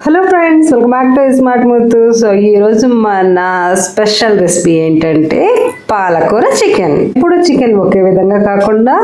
Hello friends welcome back to smart Muthu so ఈ రోజు మన స్పెషల్ రెసిపీ ఏంటంటే పాలకూర చికెన్. ఇప్పుడు చికెన్ ఒకే విధంగా కాకుండా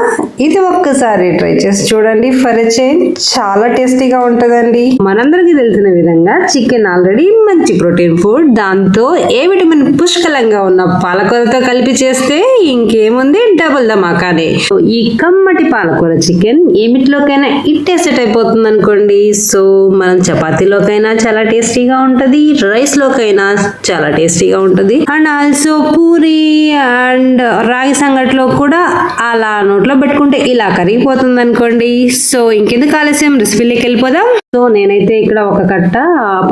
ఇది ఒక్కసారి ట్రై చేసి చూడండి. ఫర్ చేంజ్ చాలా టేస్టీగా ఉంటుందండి. మనందరికీ తెలిసిన విధంగా చికెన్ ఆల్రెడీ మంచి ప్రోటీన్ ఫుడ్. దాంతో ఏ విటమిన్ పుష్కలంగా ఉన్న పాలకూరతో కలిపి చేస్తే ఇంకేముంది? డబుల్ ధమాకానే. సో ఈ కమ్మటి పాలకూర చికెన్ ఏమిటిలోకైనా ఇట్టేసేట్ అయిపోతుంది అనుకోండి సో మనం చపాతీలోకైనా చాలా టేస్టీగా ఉంటది. రైస్ లోకైనా చాలా టేస్టీగా ఉంటది. అండ్ ఆల్సో పూరి అండ్ రాగి సంగట్లో కూడా అలా నోట్లో పెట్టుకుంటే ఇలా కరిగిపోతుంది అనుకోండి సో ఇంకెందుకు ఆలస్యం? రెసిపీలోకి వెళ్ళిపోదాం. సో నేనైతే ఇక్కడ ఒక కట్ట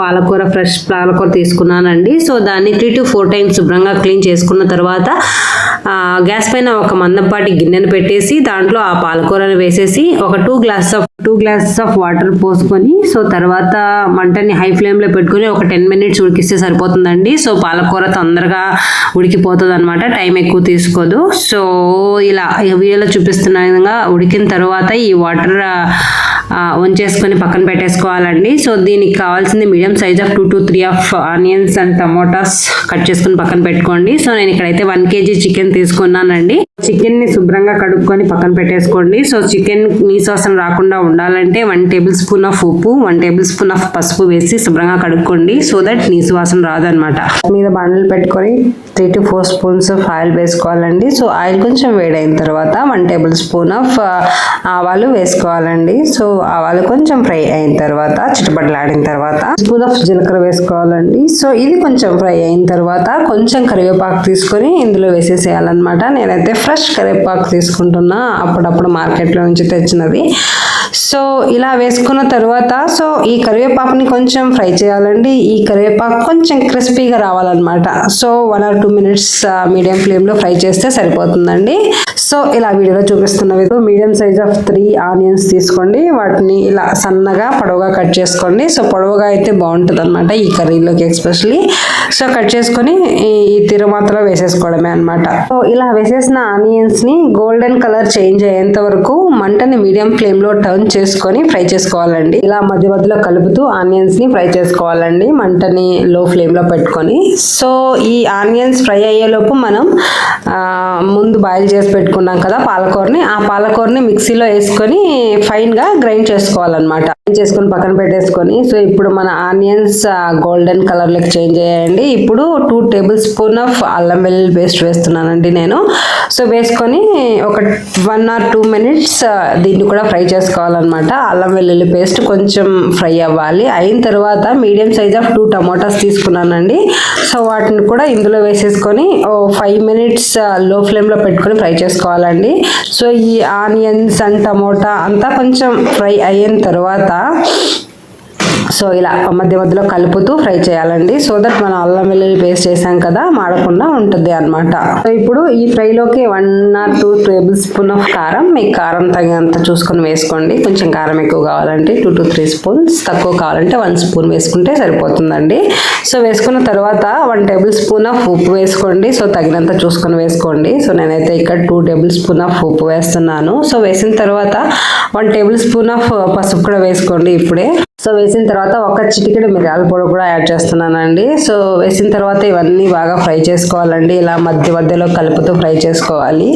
పాలకూర ఫ్రెష్ పాలకూర తీసుకున్నానండి. సో దాన్ని త్రీ టు ఫోర్ టైమ్స్ శుభ్రంగా క్లీన్ చేసుకున్న తర్వాత గ్యాస్ పైన ఒక మందపాటి గిన్నెను పెట్టేసి దాంట్లో ఆ పాలకూరను వేసేసి ఒక two glass of two glasses of water పోసుకొని సో తర్వాత మంటని హై ఫ్లేమ్లో పెట్టుకొని ఒక టెన్ మినిట్స్ ఉడికిస్తే సరిపోతుందండి. సో పాలకూర తొందరగా ఉడికిపోతుంది అనమాట టైం ఎక్కువ తీసుకోదు. సో ఇలా ఈ వీడియోలో చూపిస్తున్న విధంగా ఉడికిన తర్వాత ఈ వాటర్ వంచేసుకొని పక్కన పెట్టేసుకోవాలండి. సో దీనికి కావాల్సింది medium size of two to three of onions and tomatoes cut చేసుకుని పక్కన పెట్టుకోండి. సో నేను ఇక్కడైతే వన్ కేజీ చికెన్ తీసుకున్నానండి. చికెన్ని శుభ్రంగా కడుక్కొని పక్కన పెట్టేసుకోండి. సో చికెన్ నీసు వాసన రాకుండా ఉండాలంటే వన్ టేబుల్ స్పూన్ ఆఫ్ ఉప్పు వన్ టేబుల్ స్పూన్ ఆఫ్ పసుపు వేసి శుభ్రంగా కడుక్కోండి. సో దట్ నీసు వాసన రాదనమాట. మీద బండలు పెట్టుకొని three to four spoons of oil వేసుకోవాలండి. సో ఆయిల్ కొంచెం వేడైన తర్వాత వన్ టేబుల్ స్పూన్ ఆఫ్ ఆవాలు వేసుకోవాలండి. సో ఆవాలు కొంచెం ఫ్రై అయిన తర్వాత చిటపటలాడిన తర్వాత స్పూన్ ఆఫ్ జీలకర్ర వేసుకోవాలండి. సో ఇది కొంచెం ఫ్రై అయిన తర్వాత కొంచెం కరివేపాకు తీసుకొని ఇందులో వేసేసేయాలన్నమాట. నేనైతే ఫ్రెష్ కరివేపాకు తీసుకుంటున్నా. అప్పుడప్పుడు మార్కెట్లో నుంచి తెచ్చినది సో ఇలా వేసుకున్న తర్వాత సో ఈ కరివేపాకుని కొంచెం ఫ్రై చేయాలండి. ఈ కరివేపాకు కొంచెం క్రిస్పీగా రావాలన్నమాట. So one or two minutes medium ఫ్లేమ్లో ఫ్రై చేస్తే సరిపోతుందండి. సో ఇలా వీడియోలో చూపిస్తున్న విధంగా medium size of three onions తీసుకోండి. వాటిని ఇలా సన్నగా పొడవుగా కట్ చేసుకోండి. సో పొడవుగా అయితే బాగుంటుంది అనమాట ఈ కర్రీలోకి ఎస్పెషలీ సో కట్ చేసుకొని ఈ- ఈ తిరుమాతలో వేసేసుకోవడమే అనమాట సో ఇలా వేసేసిన ఆనియన్స్ని గోల్డెన్ కలర్ చేంజ్ అయ్యేంత వరకు మంటని మీడియం ఫ్లేమ్లో టర్న్ చేసుకొని ఫ్రై చేసుకోవాలండి. ఇలా మధ్య మధ్యలో కలుపుతూ ఆనియన్స్ని ఫ్రై చేసుకోవాలండి. మంటని లో ఫ్లేమ్లో పెట్టుకొని. సో ఈ ఆనియన్స్ ఫ్రై అయ్యేలోపు మనం ముందు బాయిల్ చేసి పెట్టుకున్నాం కదా పాలకూరని ఆ పాలకూరని మిక్సీలో వేసుకొని ఫైన్గా గ్రైండ్ చేసుకోవాలన్నమాట. గ్రైండ్ చేసుకొని పక్కన పెట్టేసుకొని సో ఇప్పుడు మన ఆనియన్స్ గోల్డెన్ కలర్లోకి చేంజ్ అయ్యాయండి. ఇప్పుడు టూ టేబుల్ స్పూన్ ఆఫ్ అల్లం వెల్లుల్లి పేస్ట్ వేస్తున్నానండి నేను. సో వేసుకొని ఒక వన్ ఆర్ టూ మినిట్స్ దీన్ని కూడా ఫ్రై చేసుకోవాలి చేసుకోవాలన్నమాట అల్లం వెల్లుల్లి పేస్ట్ కొంచెం ఫ్రై అవ్వాలి. అయిన తర్వాత medium size of two tomatoes తీసుకున్నానండి. సో వాటిని కూడా ఇందులో వేసేసుకొని ఓ ఫైవ్ మినిట్స్లో ఫ్లేమ్లో పెట్టుకొని ఫ్రై చేసుకోవాలండి. సో ఈ ఆనియన్స్ అండ్ టమోటా అంతా కొంచెం ఫ్రై అయిన తర్వాత సో ఇలా మధ్య మధ్యలో కలుపుతూ ఫ్రై చేయాలండి. సో దట్ మనం అల్లం వెల్లుల్లి పేస్ట్ చేసాం కదా మాడకుండా ఉంటుంది అనమాట సో ఇప్పుడు ఈ ఫ్రైలోకి one or two tablespoon of కారం మీకు కారం తగినంత చూసుకొని వేసుకోండి. కొంచెం కారం ఎక్కువ కావాలంటే టూ టు త్రీ స్పూన్స్ తక్కువ కావాలంటే వన్ స్పూన్ వేసుకుంటే సరిపోతుందండి. సో వేసుకున్న తర్వాత వన్ టేబుల్ స్పూన్ ఆఫ్ ఉప్పు వేసుకోండి. సో తగినంత చూసుకొని వేసుకోండి. సో నేనైతే ఇక్కడ టూ టేబుల్ స్పూన్ ఆఫ్ ఉప్పు వేస్తున్నాను. సో వేసిన తర్వాత వన్ టేబుల్ స్పూన్ ఆఫ్ పసుపు కూడా వేసుకోండి ఇప్పుడే. సో వేసిన తర్వాత ఒక చిటికెడు మిరియాల పొడి కూడా యాడ్ చేస్తున్నానండి. సో వేసిన తర్వాత ఇవన్నీ బాగా ఫ్రై చేసుకోవాలండి. ఇలా మధ్య మధ్యలో కలుపుతూ ఫ్రై చేసుకోవాలి.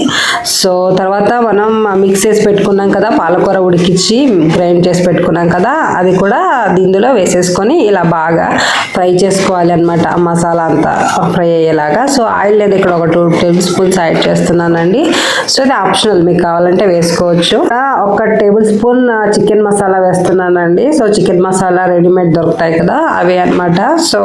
సో తర్వాత మనం మిక్స్ చేసి పెట్టుకున్నాం కదా పాలకూర ఉడికించి గ్రైండ్ చేసి పెట్టుకున్నాం కదా అది కూడా ఇందులో వేసేసుకొని ఇలా బాగా ఫ్రై చేసుకోవాలి అనమాట మసాలా అంతా ఫ్రై అయ్యేలాగా. సో ఆయిల్ లేదు ఇక్కడ ఒక టూ టేబుల్ స్పూన్స్ యాడ్ చేస్తున్నానండి. సో ఇది ఆప్షనల్ మీకు కావాలంటే వేసుకోవచ్చు. ఒక టేబుల్ స్పూన్ చికెన్ మసాలా వేస్తున్నానండి. సో చికెన్ మసాలా రెడీమేడ్ దొరుకుతాయి కదా అవి అన్నమాట. సో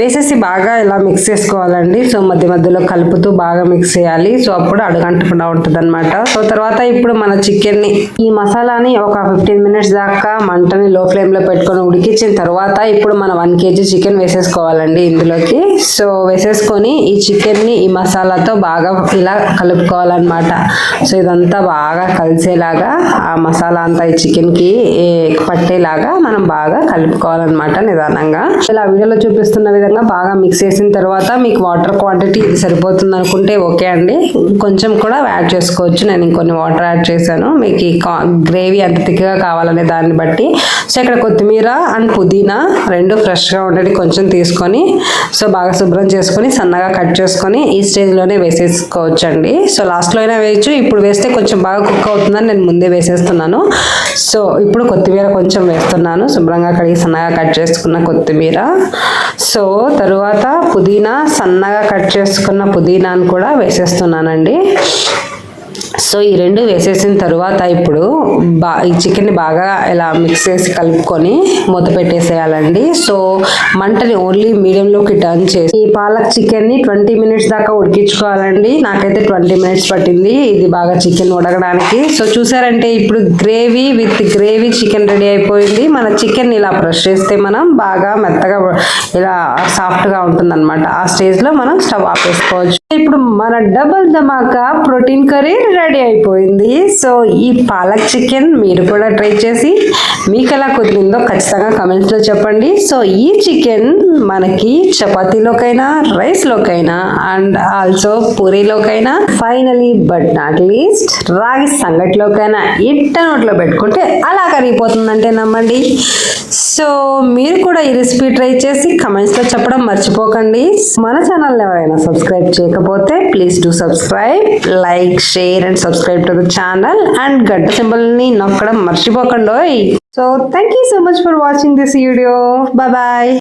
వేసేసి బాగా ఇలా మిక్స్ చేసుకోవాలండి. సో మధ్య మధ్యలో కలుపుతూ బాగా మిక్స్ చేయాలి. సో అప్పుడు అడుగంటకుండా ఉంటుంది అనమాట సో తర్వాత ఇప్పుడు మన చికెన్ని ఈ మసాలాని ఒక ఫిఫ్టీన్ మినిట్స్ దాకా మంటని లో ఫ్లేమ్లో పెట్టుకొని ఉడికించిన తర్వాత ఇప్పుడు మనం వన్ కేజీ చికెన్ వేసేసుకోవాలండి ఇందులోకి. సో వేసేసుకొని ఈ చికెన్ని ఈ మసాలాతో బాగా ఇలా కలుపుకోవాలన్నమాట. సో ఇదంతా బాగా కలిసేలాగా ఆ మసాలా అంతా ఈ చికెన్కి పట్టేలాగా మనం బాగా కలుపుకోవాలన్నమాట నిదానంగా. ఇలా వీడియోలో చూపిస్తున్న విధంగా బాగా మిక్స్ చేసిన తర్వాత మీకు వాటర్ క్వాంటిటీ ఇది సరిపోతుంది అనుకుంటే ఓకే అండి. కొంచెం కూడా యాడ్ చేసుకోవచ్చు. నేను ఇంకొన్ని వాటర్ యాడ్ చేశాను. మీకు ఈ గ్రేవీ ఎంత థిక్గా కావాలనే దాన్ని బట్టి. సో ఇక్కడ కొత్తిమీర అండ్ పుదీనా రెండు ఫ్రెష్గా ఉండేది కొంచెం తీసుకొని సో బాగా శుభ్రం చేసుకొని సన్నగా కట్ చేసుకొని ఈ స్టేజ్లోనే వేసేసుకోవచ్చు అండి సో లాస్ట్లో అయినా వేయచ్చు. ఇప్పుడు వేస్తే కొంచెం బాగా కుక్ అవుతుందని నేను ముందే వేసేస్తున్నాను. సో ఇప్పుడు కొత్తిమీర కొంచెం వేస్తున్నాను. శుభ్రంగా కడిగి సన్నగా కట్ చేసుకున్న కొత్తిమీర. సో తరువాత పుదీనా సన్నగా కట్ చేసుకున్న పుదీనాను కూడా వేసేస్తున్నానండి. సో ఈ రెండు వేసేసిన తర్వాత ఇప్పుడు బా ఈ చికెన్ని బాగా ఇలా మిక్స్ చేసి కలుపుకొని మూత పెట్టేసేయాలండి. సో మంటని ఓన్లీ మీడియంలోకి టర్న్ చేసి ఈ పాలక్ చికెన్ని ట్వంటీ మినిట్స్ దాకా ఉడికించుకోవాలండి. నాకైతే ట్వంటీ మినిట్స్ పట్టింది. ఇది బాగా చికెన్ ఉడకడానికి. సో చూసారంటే ఇప్పుడు gravy with gravy chicken ready అయిపోయింది. మన చికెన్ ఇలా బ్రష్ చేస్తే మనం బాగా మెత్తగా ఇలా సాఫ్ట్గా ఉంటుంది అనమాట ఆ స్టేజ్లో మనం స్టవ్ ఆపేసుకోవచ్చు. ఇప్పుడు మన డబల్ ధమాకా ప్రోటీన్ కర్రీ రెడీ అయిపోయింది. సో ఈ పాలక్ చికెన్ మీరు కూడా ట్రై చేసి మీకు ఎలా కుదిరిందో ఖచ్చితంగా కమెంట్స్లో చెప్పండి. సో ఈ చికెన్ మనకి చపాతీలోకైనా రైస్లోకైనా అండ్ ఆల్సో పూరీలోకైనా ఫైనలీ బట్ నాట్ లీస్ట్ రాగి సంగటిలోకైనా ఇట్ట నోట్లో పెట్టుకుంటే అలా కరిగిపోతుందంటే నమ్మండి. సో మీరు కూడా ఈ రెసిపీ ట్రై చేసి కమెంట్స్లో చెప్పడం మర్చిపోకండి. మన ఛానల్ ఎవరైనా సబ్స్క్రైబ్ చేయకపోతే please do subscribe like share and subscribe to the channel and గడ్డ సింబల్ని నొక్కడం మర్చిపోకండి so thank you so much for watching this video bye